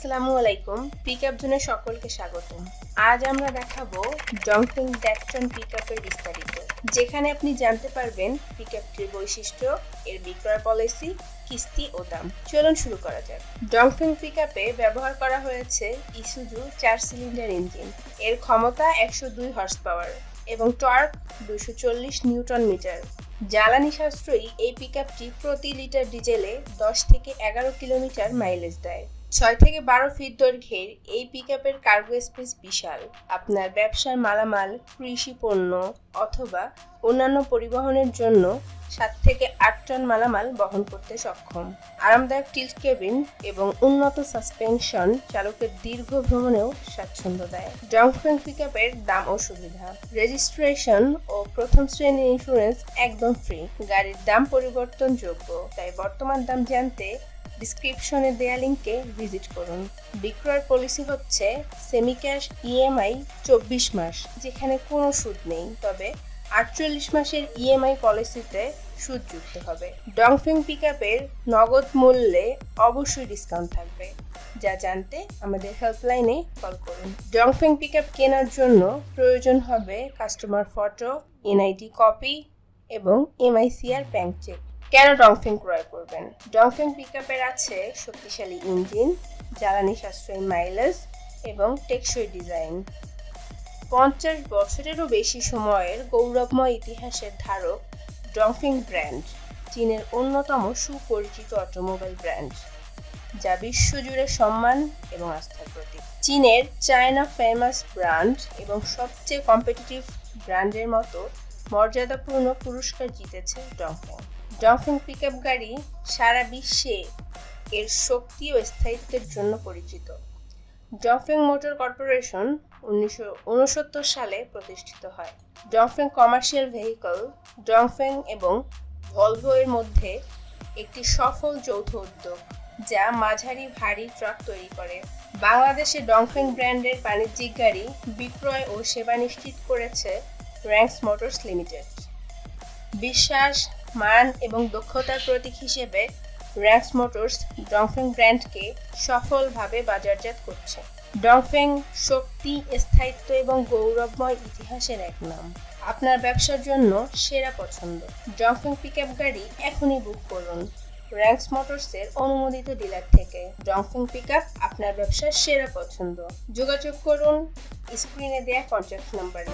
আসসালামু আলাইকুম, pick up জোনে সকলকে স্বাগতম। আজ আমরা দেখাবো জংফিং ড্যাকটন পিক আপের বিস্তারিত, যেখানে আপনি জানতে পারবেন পিক আপটির বৈশিষ্ট্য, এর বিক্রয় পলিসি কিস্তি ও দাম। চলুন শুরু করা যাক। ডংফিং পিক আপে ব্যবহার করা হয়েছে ইসুজু চার সিলিন্ডার ইঞ্জিন এর ক্ষমতা একশো দুই হর্স পাওয়ার এবং টর্ক দুশো চল্লিশ নিউটন মিটার জ্বালানি সাশ্রয়ী এই পিকআপটি প্রতি লিটার ডিজেলে দশ থেকে এগারো কিলোমিটার মাইলেজ দেয়। ছয় থেকে বারো ফিট দৈর্ঘ্যের এই পিকআপের কার্গো স্পেস বিশাল। আপনার ব্যবসার মালামাল, কৃষি পণ্য অথবা অন্যান্য পরিবহনের জন্য সাত থেকে আট টন মালামাল বহন করতে সক্ষম। আরামদায়ক টিল্ট কেবিন এবং উন্নত সাসপেনশন চালকের দীর্ঘ ভ্রমণেও স্বাচ্ছন্দ্য দেয়। ডংফেং পিকআপের দাম ও সুবিধা। রেজিস্ট্রেশন ও প্রথম শ্রেণির ইন্স্যুরেন্স একদম ফ্রি গাড়ির দাম পরিবর্তনযোগ্য। তাই বর্তমান দাম জানতে ডিসক্রিপশনে দেয়া লিঙ্কে ভিজিট করুন। বিক্রয়ের পলিসি হচ্ছে সেমি ক্যাশ ইএমআই চব্বিশ মাস, যেখানে কোনো সুদ নেই। তবে আটচল্লিশ মাসের ইএমআই পলিসিতে সুদ যুক্ত হবে। ডংফিং পিকআপের নগদ মূল্যে অবশ্যই ডিসকাউন্ট থাকবে। যা জানতে আমাদের হেল্পলাইনে কল করুন। ডংফিং পিকআপ কেনার জন্য প্রয়োজন হবে কাস্টমার ফটো এনআইডি কপি এবং এমআইসিআর ব্যাংক চেক কেন ডংফিং ক্রয় করবেন? ডংফিং পিকআপের আছে শক্তিশালী ইঞ্জিন, জ্বালানি সাশ্রয়ী মাইলেজ এবং টেকসই ডিজাইন পঞ্চাশ বছরেরও বেশি সময়ের গৌরবময় ইতিহাসের ধারক ডংফিং ব্র্যান্ড, চীনের অন্যতম সুপরিচিত অটোমোবাইল ব্র্যান্ড, যা বিশ্বজুড়ে সম্মান এবং আস্থার প্রতীক। চীনের চায়না ফেমাস ব্র্যান্ড এবং সবচেয়ে কম্পিটিটিভ ব্র্যান্ডের মতো মর্যাদাপূর্ণ পুরস্কার জিতেছে ডংফিং ডংফিং পিকআপ গাড়ি সারা বিশ্বে এর শক্তি ও স্থায়িত্বের জন্য পরিচিত। ডংফিং মোটর কর্পোরেশন উনিশশো উনসত্তর সালে প্রতিষ্ঠিত হয়। ডংফিং কমার্শিয়াল ভেহিকল ডংফিং এবং ভলভো এর মধ্যে একটি সফল যৌথ উদ্যোগ, যা মাঝারি ভারী ট্রাক তৈরি করে। বাংলাদেশে ডংফিং ব্র্যান্ডের বাণিজ্যিক গাড়ি বিক্রয় ও সেবা নিশ্চিত করেছে র্যাঙ্কস মোটরস লিমিটেড বিশ্বাস, মান এবং দক্ষতার প্রতীক হিসেবে র্যাঙ্কস মোটরস ডংফেং ব্র্যান্ডকে সফলভাবে বাজারজাত করছে। ডংফেং শক্তি, স্থায়িত্ব এবং গৌরবময় ইতিহাসের এক নাম। আপনার ব্যবসার জন্য সেরা পছন্দ। ডংফেং পিকআপ গাড়ি এখনই বুক করুন। র্যাঙ্কস মোটরসের অনুমোদিত ডিলার থেকে। ডংফেং পিকআপ আপনার ব্যবসার সেরা পছন্দ। যোগাযোগ করুন স্ক্রিনে দেয়া কন্ট্যাক্ট নাম্বারে